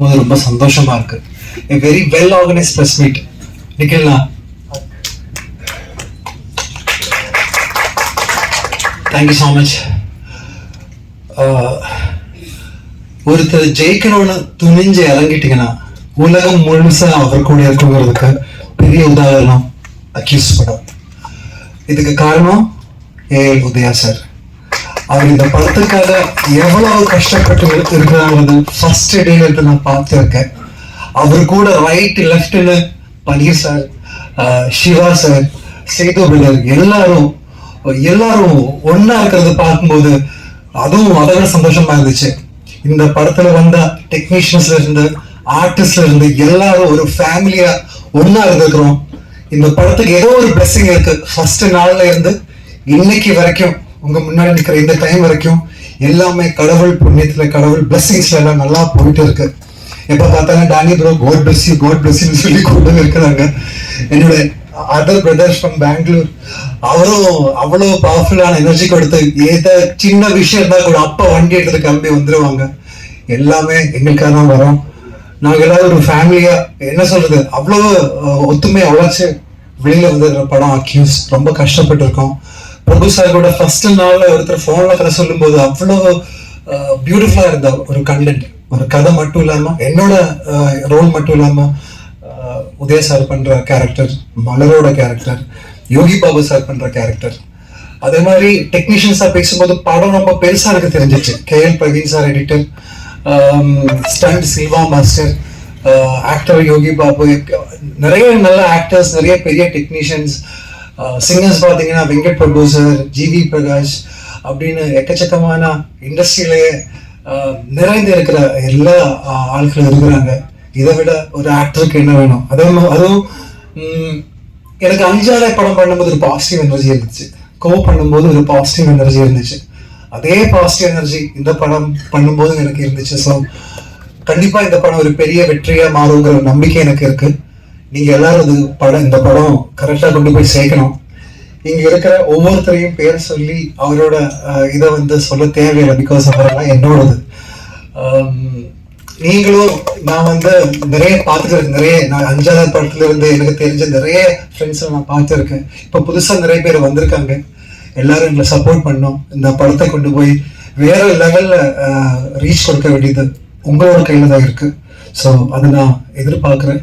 போது ரொம்ப சந்தோஷமா இருக்கு. Very well organise press meet நிக்கலா? Thank you so much ஒருத்தர் ஜெயிக்கணும்னு துணிஞ்சு இறங்கிட்டீங்கன்னா உலகம் முழுசா அவர் கூட இருக்குங்கிறதுக்கு பெரிய உதாரணம் அக்யூஸ் படம். இதுக்கு காரணம் ஏ. உதயா சார். அவர் இந்த படத்துக்காக எவ்வளவு கஷ்டப்பட்டு இருக்கிறாங்கிறது ஃபர்ஸ்ட் டேல இருந்து நான் பார்த்துருக்கேன். அவர் கூட ரைட் லெஃப்ட்னு பனீர் சார் சிவா சார் சேது பில்லர் எல்லாரும் எல்லாரும் ஒன்னா இருக்கிறத பார்க்கும்போது அதுவும் அதை விட சந்தோஷமா இருந்துச்சு. இந்த படத்துல வந்த டெக்னீஷியன்ஸ்ல இருந்து ஆர்டிஸ்ட்ல இருந்து எல்லாரும் ஒரு ஃபேமிலியா ஒன்னா இருந்திருக்கிறோம். இந்த படத்துக்கு ஏதோ ஒரு பிளஸிங் இருக்கு. ஃபர்ஸ்ட் நாள்ல இருந்து இன்னைக்கு வரைக்கும் உங்க முன்னாடி நிற்கிற இந்த டைம் வரைக்கும் எல்லாமே கடவுள் புண்ணியத்துல கடவுள் பிளஸ்ஸிங்ஸ்ல எல்லாம் நல்லா போயிட்டு இருக்கு. எப்ப பார்த்தாலும் Danny bro code plus you code plus சொல்லி கொண்டு இருக்கிறாங்க. என்னோட அதர் பிரதர்ஸ் ஃப்ரம் பெங்களூர் அவரும் அவ்வளவு பவர்ஃபுல்லான எனர்ஜி கொடுத்து ஏதோ சின்ன விஷயம் இருந்தா கூட அப்பா வண்டி எடுத்து கிளம்பி வந்துருவாங்க. எல்லாமே எங்களுக்காக தான் வரோம். நாங்க எல்லாரும் ஒரு ஃபேமிலியா என்ன சொல்றது அவ்வளவு அஹ், ஒத்துமையா உழைச்சு வெளியில வந்து படம் அக்யூஸ் ரொம்ப கஷ்டப்பட்டு இருக்கோம் பிரபு கூட ஃபர்ஸ்ட் நாள்ல ஒருத்தர் ஃபோன்ல கதை சொல்லும்போது அவ்வளவு பியூட்டிஃபுல்லா இருந்த ஒரு கண்டென்ட் ஒரு கதை மட்டும் இல்லாம என்னோட ரோல் மட்டும் இல்லாம உதய சார் பண்ற கேரக்டர் மலரோட கேரக்டர் யோகி பாபு சார் பண்ற கேரக்டர் அதே மாதிரி டெக்னீஷியன்ஸா பேசும்போது படம் ரொம்ப பெருசா எனக்கு தெரிஞ்சிச்சு. K L Praveen sir editor stunt Silva master actor Yogi Babu நிறைய நல்ல ஆக்டர்ஸ் நிறைய பெரிய டெக்னீஷியன்ஸ் சிங்கர்ஸ் பார்த்தீங்கன்னா Venkat producer sir GV Prakash அப்படின்னு எக்கச்சக்கமான இண்டஸ்ட்ரியிலேயே நிறைந்து இருக்கிற எல்லா ஆட்களும் இருக்கிறாங்க. இதை விட ஒரு ஆக்டருக்கு என்ன வேணும்? அதே மாதிரி அதுவும் எனக்கு அஞ்சாலை படம் பண்ணும்போது ஒரு பாசிட்டிவ் எனர்ஜி இருந்துச்சு. கோ பண்ணும்போது ஒரு பாசிட்டிவ் எனர்ஜி இருந்துச்சு. அதே பாசிட்டிவ் எனர்ஜி இந்த படம் பண்ணும்போது எனக்கு இருந்துச்சு. ஸோ கண்டிப்பாக இந்த படம் ஒரு பெரிய வெற்றியாக மாறுங்கிற நம்பிக்கை எனக்கு இருக்குது நீங்க எல்லாரும் இது படம் இந்த படம் கரெக்டா கொண்டு போய் சேர்க்கணும். இங்க இருக்கிற ஒவ்வொருத்தரையும் பேர் சொல்லி அவரோட இதை வந்து சொல்ல தேவையில்லை பிகாஸ் அவரெல்லாம் என்னோடது. நீங்களும் நான் வந்து நிறைய பார்த்துட்டு நிறைய நான் அஞ்சாவது படத்துல இருந்து எனக்கு தெரிஞ்ச நிறைய ஃப்ரெண்ட்ஸை நான் பார்த்துருக்கேன். இப்போ புதுசாக நிறைய பேர் வந்திருக்காங்க. எல்லாரும் எங்களை சப்போர்ட் பண்ணோம். இந்த படத்தை கொண்டு போய் வேற லெவலில் ரீச் கொடுக்க வேண்டியது உங்களோட கையில் தான் இருக்கு. ஸோ அதை நான் எதிர்பார்க்குறேன்.